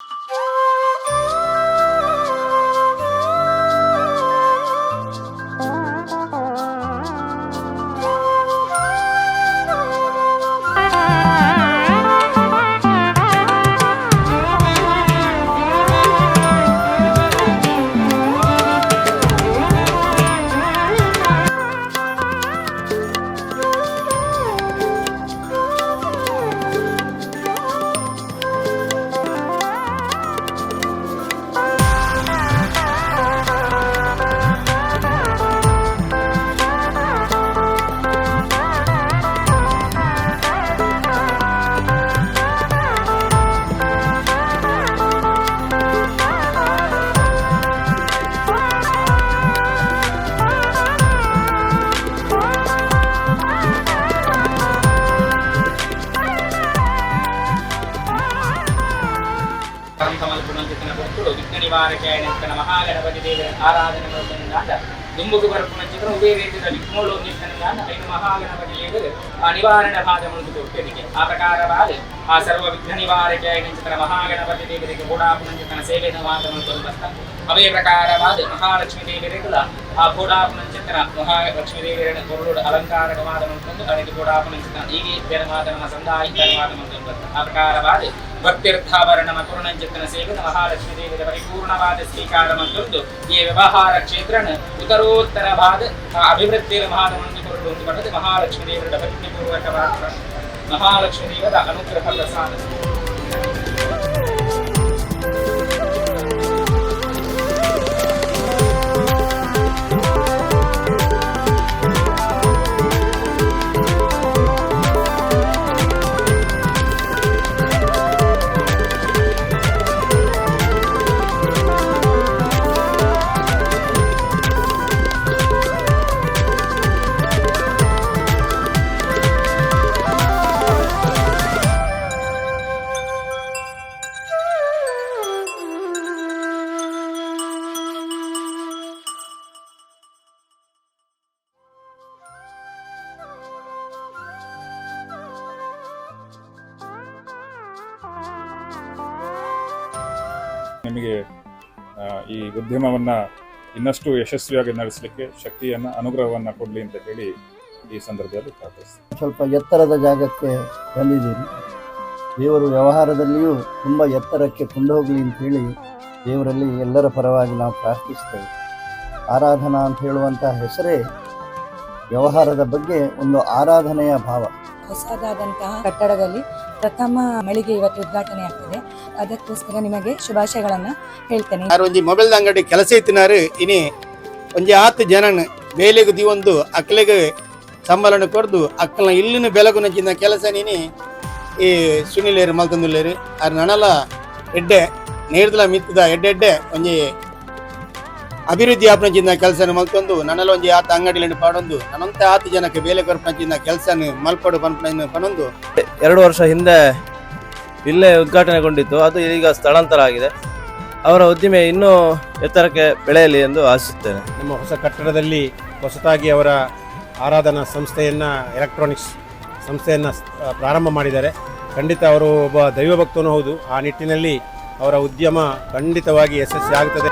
Yeah. ಭಕ್ತರು ವಿಘ್ನ ನಿವಾರಕಾಯ ನಿಂತನ ಮಹಾಗಣಪತಿ ದೇವರ ಆರಾಧನೆ ಮಾಡುವುದರಿಂದ ದುಂಬುಕು ಬರ್ಪುಣ ಚಿತ್ರ ಉಭಯ ರೀತಿಯ ವಿಘ್ನೋಲೋಂಜಿತನಿಂದ ಐದು ಮಹಾಗಣಪತಿ ದೇವರು ಆ ನಿವಾರಣೆ ಭಾಗ ಮುಳುಗು ಕೊಟ್ಟಿದ್ದಕ್ಕೆ ಆ ಪ್ರಕಾರವಾದ ಆ ಸರ್ವ ವಿಘ್ನ ನಿವಾರಕಾಯ ನಿಂಚಿತನ ಮಹಾಗಣಪತಿ ದೇವರಿಗೆ ಗೋಡಾಪುಣಂಚಿತನ ಸೇವೆಯನ್ನು ಮಾತ ಮಾಡ್ಕೊಂಡು ಅವೇ ಪ್ರಕಾರವಾದ ಮಹಾಲಕ್ಷ್ಮೀ ದೇವರಿಗಳ ಆ ಗೋಡಾಪುಣಂಚಿತನ ಮಹಾಲಕ್ಷ್ಮೀ ದೇವರ ಕೊರಳು ಅಲಂಕಾರ ಮಾದ ಮಾಡ್ಕೊಂಡು ಅದಕ್ಕೆ ಗೋಡಾಪುಣಂಚಿತನ ಹೀಗೆ ಬೇರೆ ಮಾತ ನಮ್ಮ ಸಂದಾಯಿಕ ಮಾತ ಮಾಡ್ಕೊಂಡು ಆ ಪ್ರಕಾರವಾದ ಭಕ್ತಿರ್ಥಾಭರಣ ಮಕುರುಣಂಚಿತ್ತನ ಸೇವಿತ ಮಹಾಲಕ್ಷ್ಮೀ ದೇವಿಯ ಪರಿಪೂರ್ಣವಾದ ಸ್ವೀಕಾರ ಮತ್ತೊಂದು ಈ ವ್ಯವಹಾರ ಕ್ಷೇತ್ರನ ಉತ್ತರೋತ್ತರವಾದ ಆ ಅಭಿವೃದ್ಧಿಯ ಮಹಾದ ಮಂದಿ ಕೊರಡು ಒಂದು ಪಡೆದು ಮಹಾಲಕ್ಷ್ಮೀ ದೇವರ ಭಕ್ತಿಪೂರ್ವಕವಾದ మహాలక్ష్మి అనుగ్రహ ప్రసాదం ನಿಮಗೆ ಈ ಉದ್ಯಮವನ್ನು ಇನ್ನಷ್ಟು ಯಶಸ್ವಿಯಾಗಿ ನಡೆಸಲಿಕ್ಕೆ ಶಕ್ತಿಯನ್ನು, ಅನುಗ್ರಹವನ್ನು ಕೊಡಲಿ ಅಂತ ಹೇಳಿ ಈ ಸಂದರ್ಭದಲ್ಲಿ ಪ್ರಾರ್ಥಿಸ್ತೀನಿ. ಸ್ವಲ್ಪ ಎತ್ತರದ ಜಾಗಕ್ಕೆ ಬಂದಿದ್ದೀನಿ ದೇವರು ವ್ಯವಹಾರದಲ್ಲಿಯೂ ತುಂಬ ಎತ್ತರಕ್ಕೆ ಕೊಂಡು ಹೋಗಲಿ ಅಂತೇಳಿ ದೇವರಲ್ಲಿ ಎಲ್ಲರ ಪರವಾಗಿ ನಾವು ಪ್ರಾರ್ಥಿಸ್ತೇವೆ. ಆರಾಧನಾ ಅಂತ ಹೇಳುವಂಥ ಹೆಸರೇ ವ್ಯವಹಾರದ ಬಗ್ಗೆ ಒಂದು ಆರಾಧನೆಯ ಭಾವ. ಹೊಸದಾದಂತಹ ಕಟ್ಟಡದಲ್ಲಿ ಪ್ರಥಮ ಮಳಿಗೆ ಇವತ್ತು ಉದ್ಘಾಟನೆ ಆಗ್ತದೆ. ಅದಕ್ಕೋಸ್ಕರ ನಿಮಗೆ ಶುಭಾಶಯಗಳನ್ನ ಹೇಳ್ತೇನೆ. ಯಾರು ಮೊಬೈಲ್ ಅಂಗಡಿ ಕೆಲಸ ಇತ್ತಿನಾರು, ಇನಿ ಒಂಜಿ ಆತು ಜನನ್ ಬೇಲೆಗು ದಿವೊಂದು ಅಕ್ಲೆಗ್ ಸಂಬಳನ ಕೊರ್ದು ಅಕ್ಕಲ ಇಲ್ಲಿನ ಬೆಲಗು ನಂಚಿನ ಕೆಲಸ ನೀನಿ ಈ ಸುನಿಲೇರು ಮಲ್ತಂದುಲ್ಲೇರು ಆರ್ ನನಲ ಎಡ್ಡೆ, ನೇರ್ದಲ ಮಿತ್ತದ ಎಡ್ಡೆ ಎಡ್ಡೆ ಒಂಜಿ ಅಭಿವೃದ್ಧಿ ಆಪನಂಚಿನ ಕೆಲಸನ ಮಲ್ತೊಂದು ನನ್ನಲ್ಲಿ ಒಂಜಿ ಆತ ಅಂಗಡಿಯಲ್ಲಿ ಪಾಡೊಂದು ನನ್ನಂತ ಆತ ಜನಕ್ಕೆ ಬೇಲೆ ಕೊರ್ಪಂಚಿನ ಕೆಲಸ ಮಲ್ಪಡು ಪನೊಂದು. ಎರಡು ವರ್ಷ ಹಿಂದೆ ಇಲ್ಲೇ ಉದ್ಘಾಟನೆಗೊಂಡಿತ್ತು ಅದು ಈಗ ಸ್ಥಳಾಂತರ ಆಗಿದೆ. ಅವರ ಉದ್ದಿಮೆ ಇನ್ನೂ ಎತ್ತರಕ್ಕೆ ಬೆಳೆಯಲಿ ಎಂದು ಆಶಿಸುತ್ತೇನೆ. ನಮ್ಮ ಹೊಸ ಕಟ್ಟಡದಲ್ಲಿ ಹೊಸತಾಗಿ ಅವರ ಆರಾಧನಾ ಸಂಸ್ಥೆಯನ್ನು ಎಲೆಕ್ಟ್ರಾನಿಕ್ಸ್ ಸಂಸ್ಥೆಯನ್ನು ಪ್ರಾರಂಭ ಮಾಡಿದ್ದಾರೆ. ಖಂಡಿತ ಅವರು ಒಬ್ಬ ದೈವಭಕ್ತನೂ ಹೌದು. ಆ ನಿಟ್ಟಿನಲ್ಲಿ ಅವರ ಉದ್ಯಮ ಖಂಡಿತವಾಗಿ ಯಶಸ್ವಿ ಆಗುತ್ತದೆ